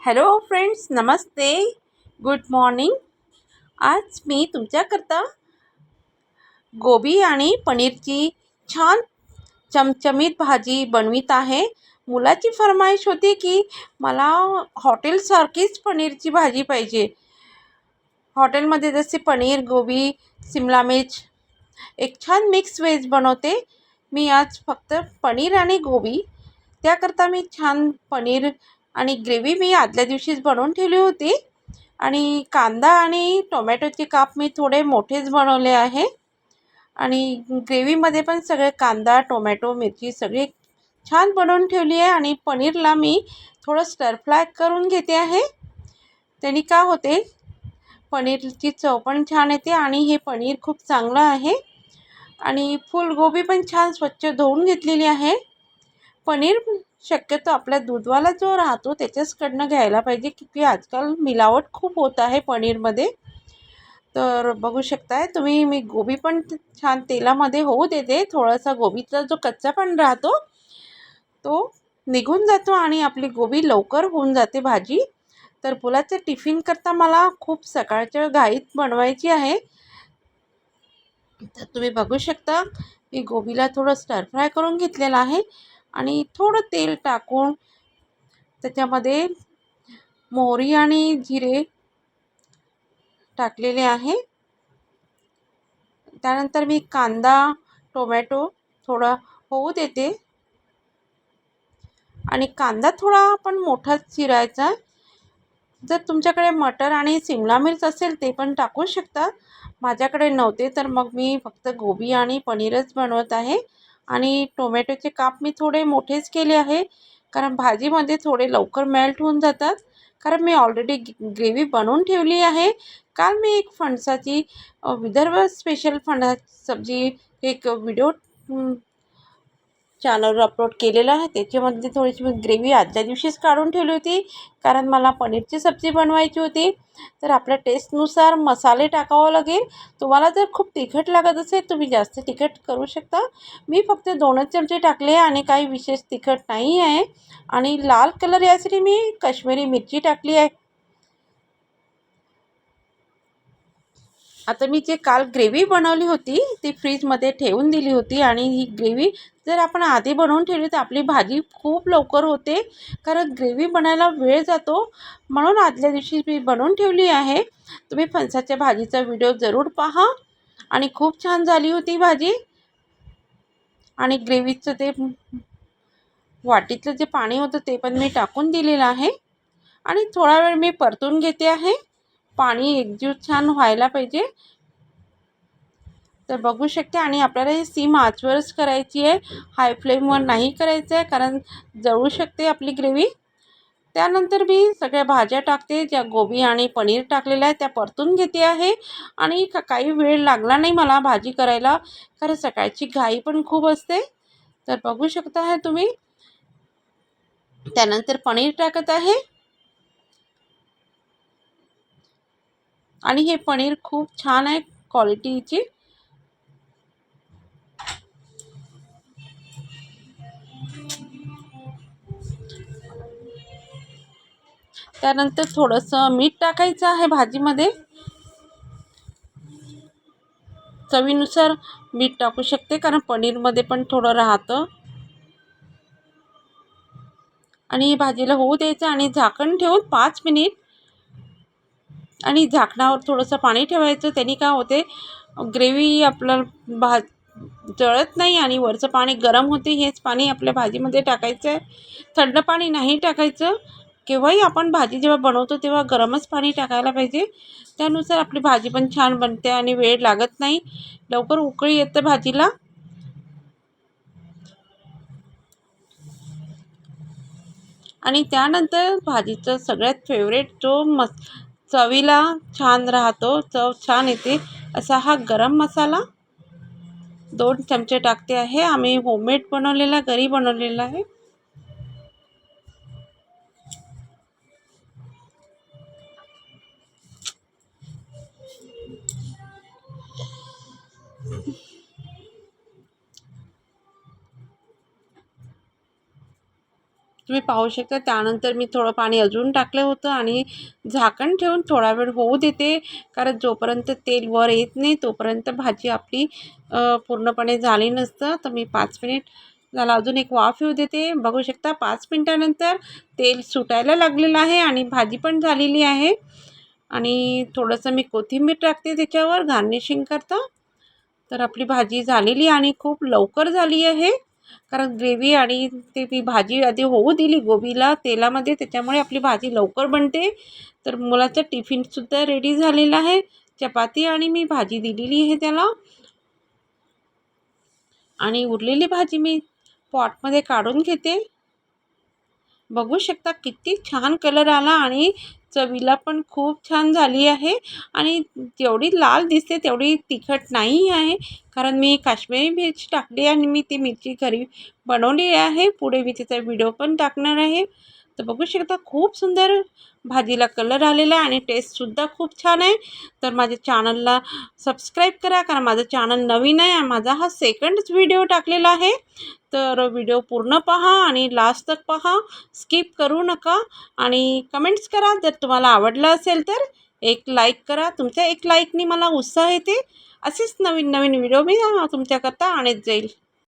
Hello friends नमस्ते. Good morning आज मी तुमच्याकरता गोबी आणि पनीरची छान चमचमीत भाजी बनवित आहे. मुलाची फरमाईश होती की मला हॉटेलसारखीच पनीरची भाजी पाहिजे. हॉटेलमध्ये जसे पनीर गोबी शिमला मिर्च एक छान मिक्स व्हेज बनवते. मी आज फक्त पनीर आणि गोबी. त्याकरता मी छान पनीर आणि ग्रेव्ही मी आदल्या दिवशीच बनवून ठेवली होती. आणि कांदा आणि टोमॅटोचे काप मी थोडे मोठेच बनवले आहे. आणि ग्रेव्हीमध्ये पण सगळे कांदा टोमॅटो मिरची सगळी छान बनवून ठेवली आहे. आणि पनीरला मी थोडं स्टरफ्राय करून घेते आहे. त्याने का होते? पनीरची चव पण छान येते आणि हे पनीर खूप चांगलं आहे. आणि फुलगोबी पण छान स्वच्छ धुवून घेतलेली आहे. पनीर शक्यतो आपल्या दूधवाला जो राहतो त्याच्याचकडनं घ्यायला पाहिजे की आजकाल मिलावट खूप होत आहे पनीरमध्ये. तर बघू शकताय तुम्ही मी गोबी पण छान तेलामध्ये होऊ देते. थोडासा गोबीचा जो कच्चा पण राहतो तो निघून जातो आणि आपली गोबी लवकर होऊन जाते भाजी. तर पुलाचं टिफिन करता मला खूप सकाळच्या घाईत बनवायची आहे. तर तुम्ही बघू शकता मी गोबीला थोडं स्टर फ्राय करून घेतलेलं आहे. आणि थोडं तेल टाकून त्याच्यामध्ये मोहरी आणि जिरे टाकलेले आहे. त्यानंतर मी कांदा टोमॅटो थोडा होऊ देते. आणि कांदा थोडा पण मोठाच चिरायचा जर तुमच्याकडे मटर आणि सिमला मिर्च असेल ते पण टाकू शकता. माझ्याकडे नव्हते तर मग मी फक्त गोबी आणि पनीरच बनवत आहे. आणि टोमॅटोचे काप मी थोडे मोठेच केले आहे कारण भाजीमध्ये थोडे लवकर मेल्ट होऊन जातात. कारण मी ऑलरेडी ग्रेव्ही बनवून ठेवली आहे. काल मी एक फणसाची विदर्भ स्पेशल फणस सब्जी एक व्हिडिओ चॅनलवर अपलोड केलेलं आहे. त्याच्यामध्ये थोडीशी मी ग्रेव्ही आदल्या दिवशीच काढून ठेवली होती. कारण मला पनीरची सब्जी बनवायची होती. तर आपल्या टेस्टनुसार मसाले टाकावं लागेल. तुम्हाला जर खूप तिखट लागत असेल तुम्ही जास्त तिखट करू शकता. मी फक्त दोनच चमचे टाकले आणि काही विशेष तिखट नाही आहे. आणि लाल कलर यासाठी मी काश्मीरी मिरची टाकली आहे. आता मी जे काल ग्रेव्ही बनवली होती ती फ्रीजमध्ये ठेवून दिली होती आणि ही ग्रेव्ही जर आपण आधी बनवून ठेवली तर आपली भाजी खूप लवकर होते कारण ग्रेव्ही बनायला वेळ जातो. म्हणून आदल्या दिवशी मी बनवून ठेवली आहे. तुम्ही फणसाच्या भाजीचा व्हिडिओ जरूर पहा. आणि खूप छान झाली होती भाजी. आणि ग्रेव्हीचं ते वाटीतलं जे पाणी होतं ते पण मी टाकून दिलेलं आहे. आणि थोडा वेळ मी परतून घेते आहे. पाणी एकजीव छान व्हायला पाहिजे. तर बघू शकते आणि आपल्याला ही सीम आचवरच करायची आहे. हाय फ्लेमवर नाही करायचं आहे कारण जळू शकते आपली ग्रेव्ही. त्यानंतर मी सगळ्या भाज्या टाकते ज्या गोबी आणि पनीर टाकलेल्या आहे त्या परतून घेते आहे. आणि काही वेळ लागला नाही मला भाजी करायला कारण सकाळची घाई पण खूप असते. तर बघू शकता आहे तुम्ही. त्यानंतर पनीर टाकत आहे. आणि हे पनीर खूप छान आहे क्वालिटीची त्यानंतर थोडंसं मीठ टाकायचं आहे भाजीमध्ये. चवीनुसार मीठ टाकू शकते कारण पनीरमध्ये पण थोडं राहतं. आणि भाजीला होऊ द्यायचं आणि झाकण ठेवून पाच मिनिट आणि झाकणावर थोडंसं पाणी ठेवायचं. त्याने काय होते ग्रेव्ही आपलं भा जळत नाही आणि वरचं पाणी गरम होते हेच पाणी आपल्या भाजीमध्ये टाकायचं आहे थंड पाणी नाही टाकायचं. केव्हाही आपण भाजी जेव्हा बनवतो तेव्हा गरमच पाणी टाकायला पाहिजे. त्यानुसार आपली भाजी पण छान बनते आणि वेळ लागत नाही. लवकर उकळी येतं भाजीला. आणि त्यानंतर भाजीचं सगळ्यात फेवरेट जो मस चवीला छान राहतो चव छान येते. असा हा गरम मसाला दोन चमचे टाकते आहे. आम्ही होममेड बनवलेला घरी बनवलेला आहे. तुम्ही पाहू शकता. त्यानंतर मी थोडं पाणी अजून टाकलं होतं आणि झाकण ठेवून थोडा वेळ होऊ देते. कारण जोपर्यंत तेल वर येत नाही तोपर्यंत भाजी आपली पूर्णपणे झाली नसतं. तर मी पाच मिनिट झाला अजून एक वाफ येऊ देते. बघू शकता पाच मिनटानंतर तेल सुटायला लागलेलं आहे आणि भाजी पण झालेली आहे. आणि थोडंसं मी कोथिंबीर टाकते त्याच्यावर गार्निशिंग करता. तर आपली भाजी झालेली आणि खूप लवकर झाली आहे. कारण ग्रेव्ही आणि ते ती भाजी आधी होऊ दिली गोबीला तेलामध्ये त्याच्यामुळे आपली भाजी लवकर बनते. तर मुलाचं टिफिनसुद्धा रेडी झालेला आहे. चपाती आणि मी भाजी दिलेली आहे त्याला. आणि उरलेली भाजी मी पॉटमध्ये काढून घेते. बघू शकता किती छान कलर आला आणि चवीला पण खूप छान झाली आहे. आणि जेवढी लाल दिसते तेवढी तिखट नाही आहे. कारण मी काश्मीरी मिरची टाकली आणि मी ती मिरची घरी बनवली आहे. पुढे मी तिचा व्हिडिओ पण टाकणार आहे. तर बघू शकता खूप सुंदर भाजीला कलर आलेला आहे आणि टेस्टसुद्धा खूप छान आहे. तर माझ्या चॅनलला सबस्क्राईब करा कारण माझं चॅनल नवीन आहे माझा हा सेकंडच व्हिडिओ टाकलेला आहे. तर व्हिडिओ पूर्ण पहा आणि लास्ट तक पहा. स्किप करू नका आणि कमेंट्स करा. जर तुम्हाला आवडलं असेल तर एक लाईक करा. तुमच्या एक लाईकनी मला उत्साह येते. असेच नवीन नवीन व्हिडिओ मी तुमच्याकरता आणत जाईल.